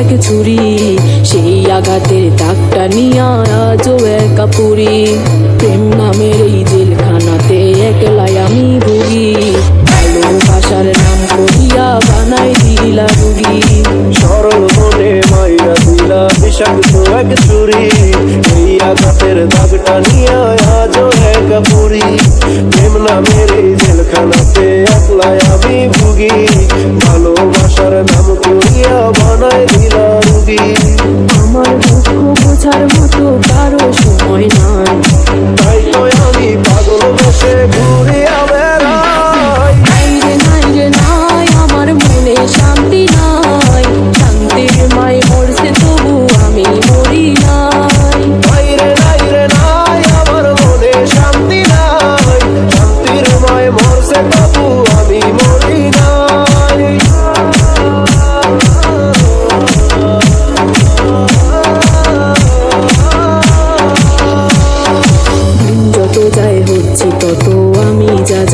এক ছুরি, সেই আঘাতের দাগটা নিয়া আজও একা পুরি প্রেম নামের এই জেলখানাতে একলাই আমি ভুগি। ভালোবাসার নাম করিয়া বানাই দিলা রুগি। সরল মনে মাইরা দিলা বিষাক্ত এক ছুরি। এই আঘাতের দাগটা নিয়া আজও একা পুরি প্রেম নামের I need a little rubí.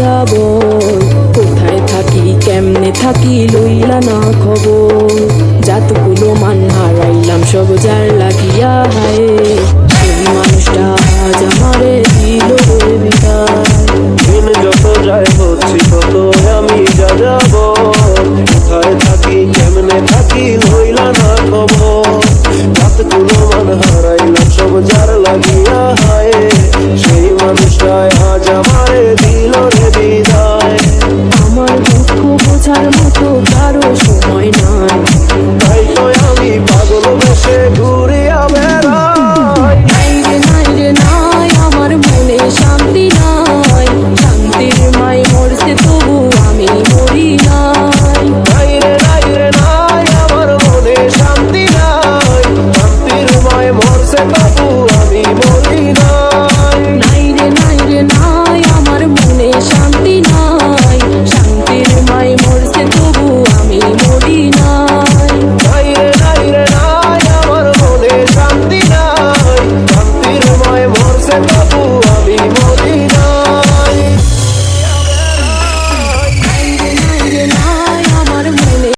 যাব? কোথায় থাকি, কেমনে থাকি, লইলা না খবর? জাতগুলো মান হারাইলাম, সব যার লাগিয়া হায়। কিন্তু কারও সময় নয়।